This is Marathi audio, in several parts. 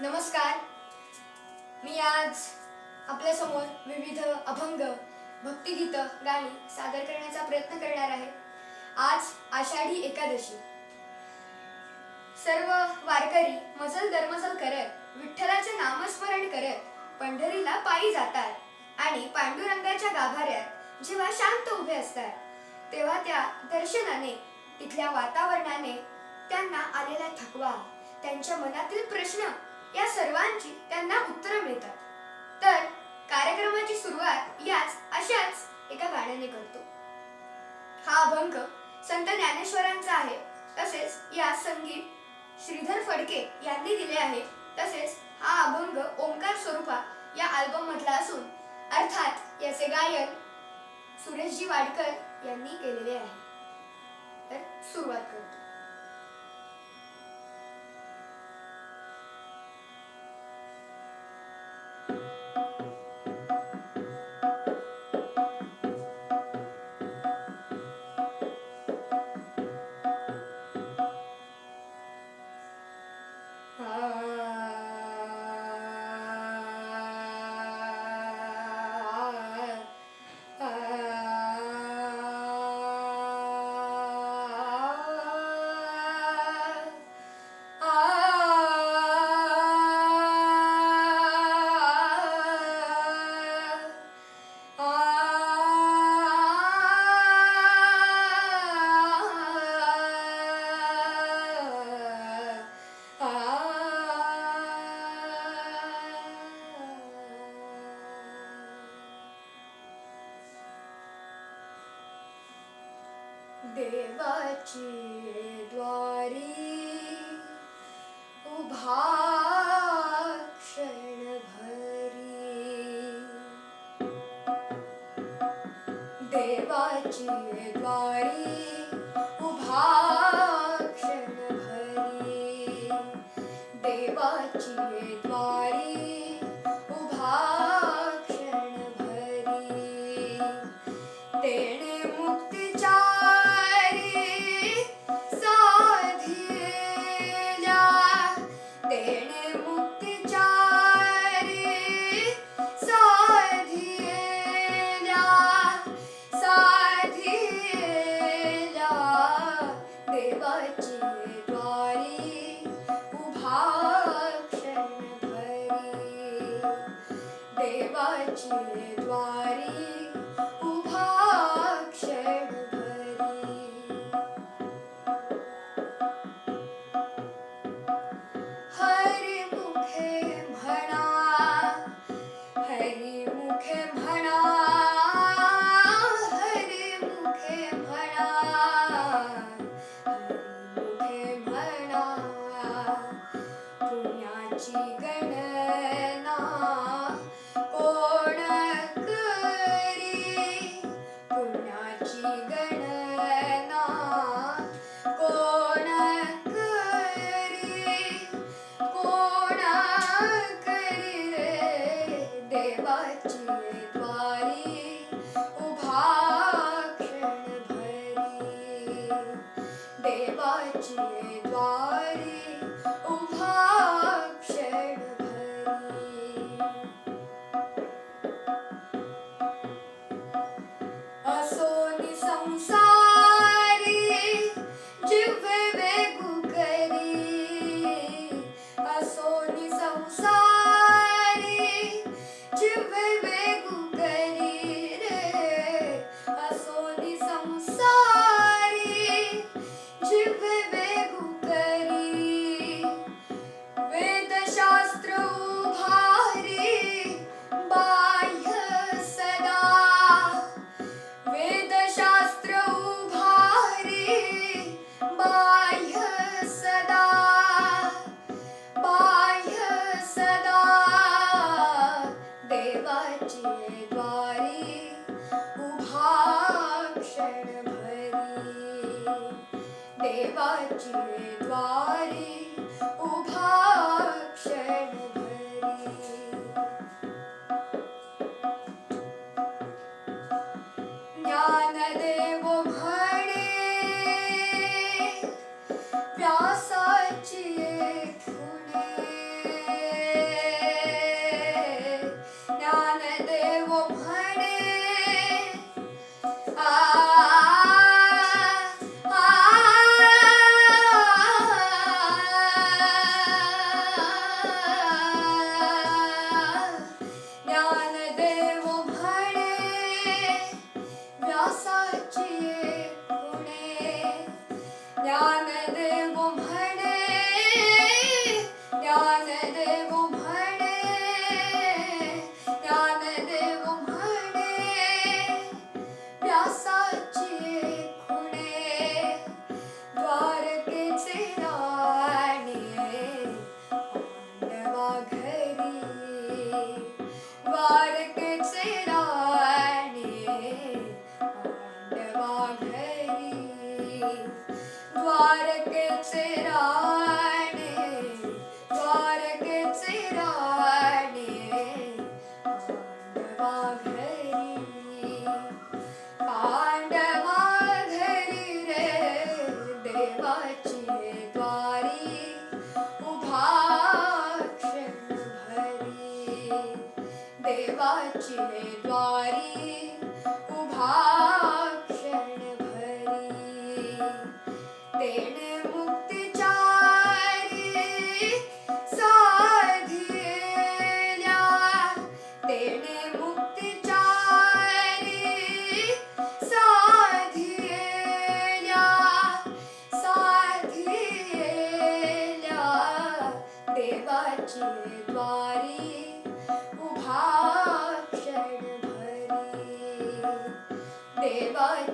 नमस्कार. मी आज आपल्यासमोर विविध अभंग भक्तिगीत गाणी सादर करण्याचा प्रयत्न करणार आहे. आज आषाढी एकादशी. सर्व वारकरी मजल दरमजल करत विठ्ठलाचे नामस्मरण करत पंढरीला पायी जातात आणि पांडुरंगाच्या गाभाऱ्यात जेव्हा शांत उभे असतात तेव्हा त्या दर्शनाने तिथल्या वातावरणाने त्यांना आलेला थकवा त्यांच्या मनातील प्रश्न या सर्वांची त्यांना उत्तरं मिळतात. तर कार्यक्रमाची सुरुवात याच अशाच एका गाण्याने करतो. हा अभंग संत ज्ञानेश्वरांचा आहे. तसेच या संगीत श्रीधर फडके यांनी दिले आहे. तसेच हा अभंग ओंकार स्वरूपा या अल्बम मधला असून अर्थात याचे गायन सुरेशजी वाडकर यांनी केलेले आहे. तर सुरुवात करतो. द्वारके से राय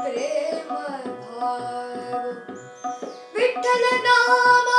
प्रेम भाव विठ्ठल नामा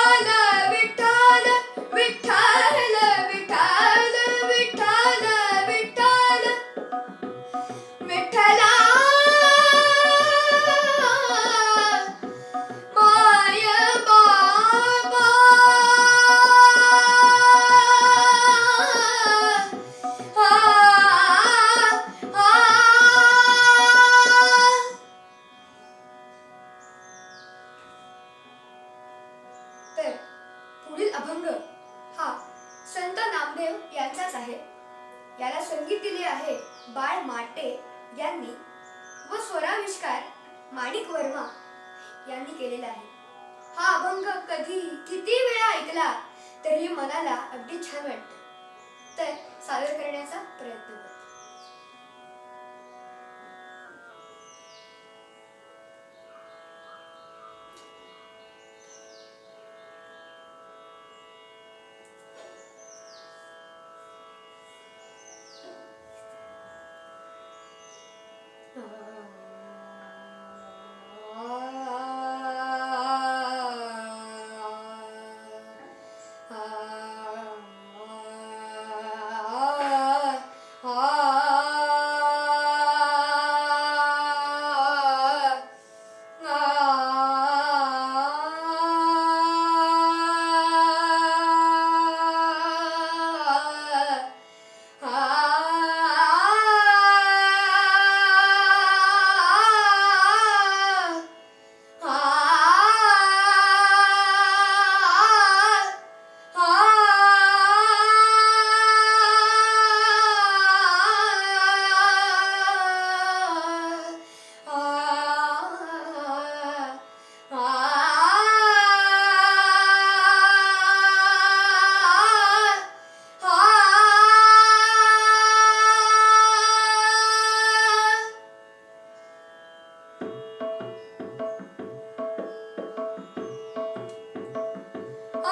अभंग. हा संत नामदेव यांचाच आहे. याला संगीत दिले आहे बाळ माटे यांनी व स्वराविष्कार माणिक वर्मा यांनी केलेला आहे. हा अभंग कधी किती वेळा ऐकला तरी मनाला अगदी छान वाटत. तर सादर करण्याचा प्रयत्न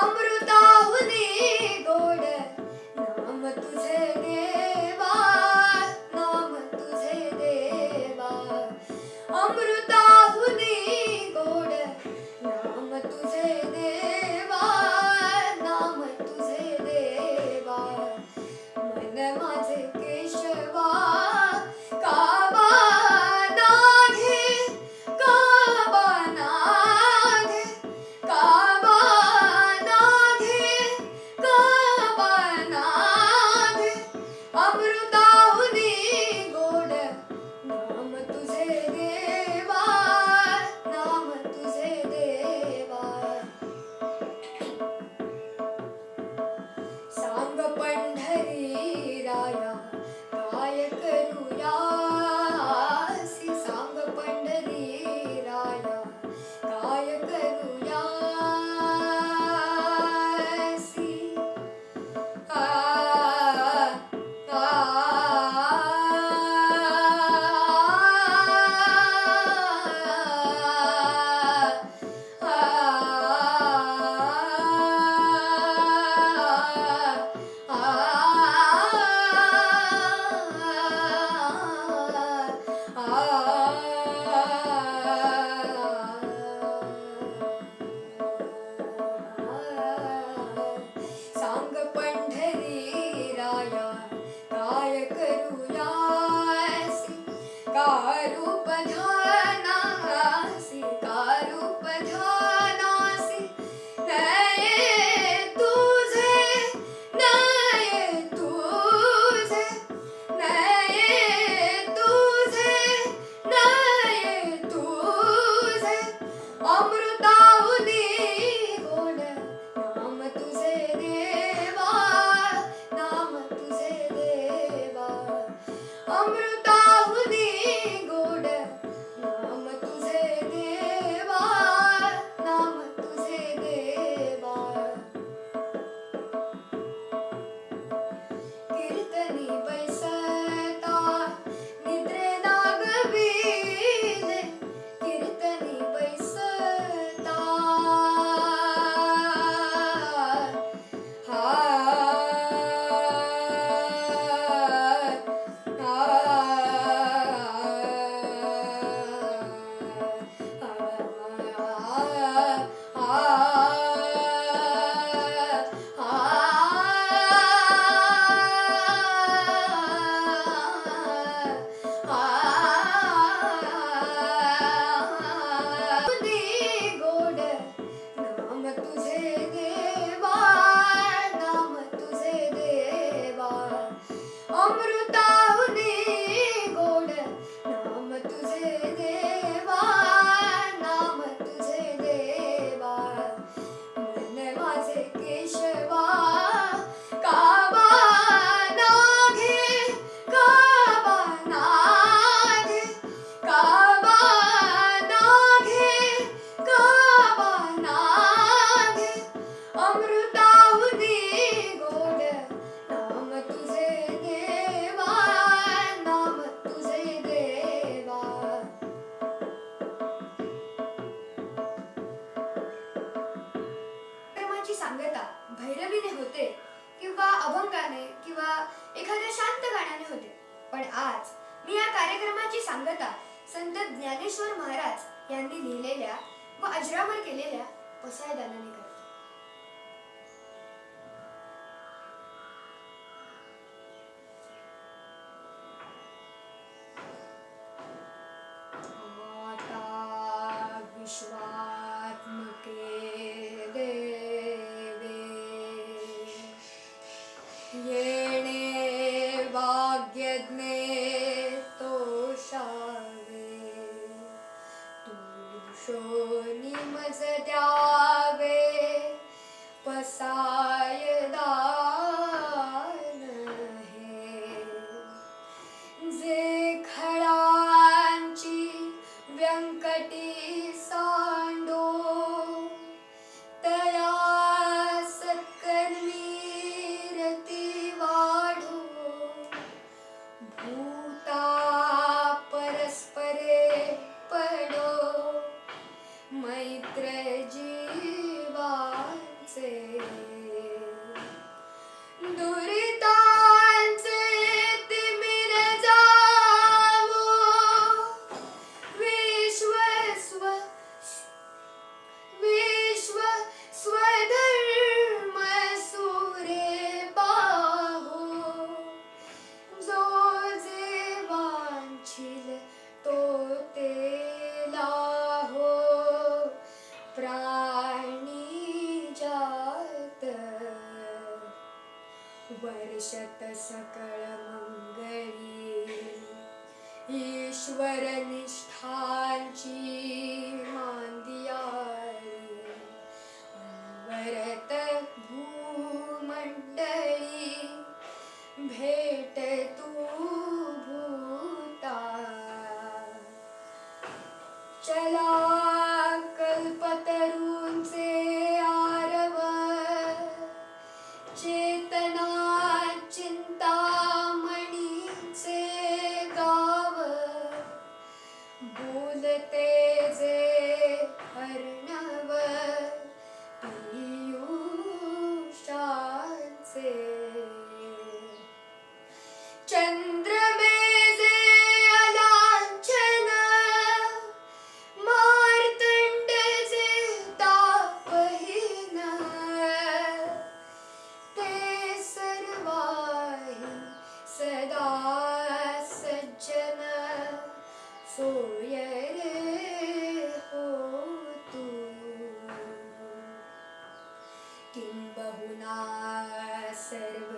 करतो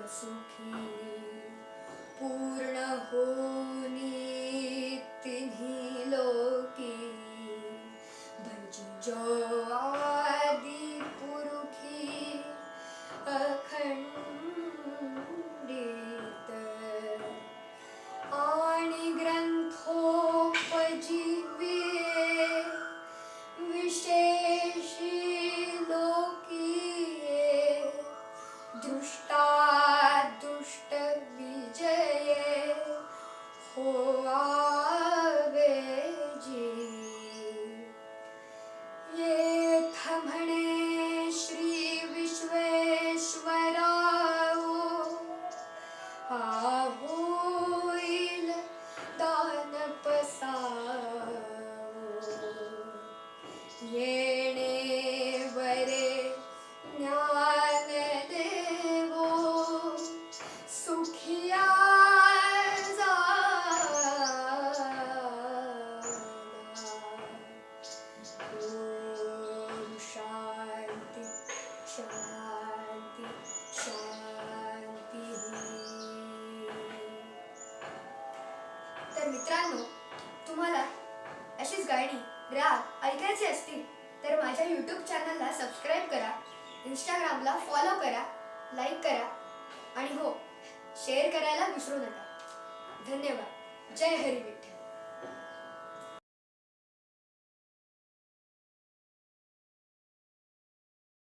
सुखी पूर्ण होनी तिन्ही लोकी. भज जो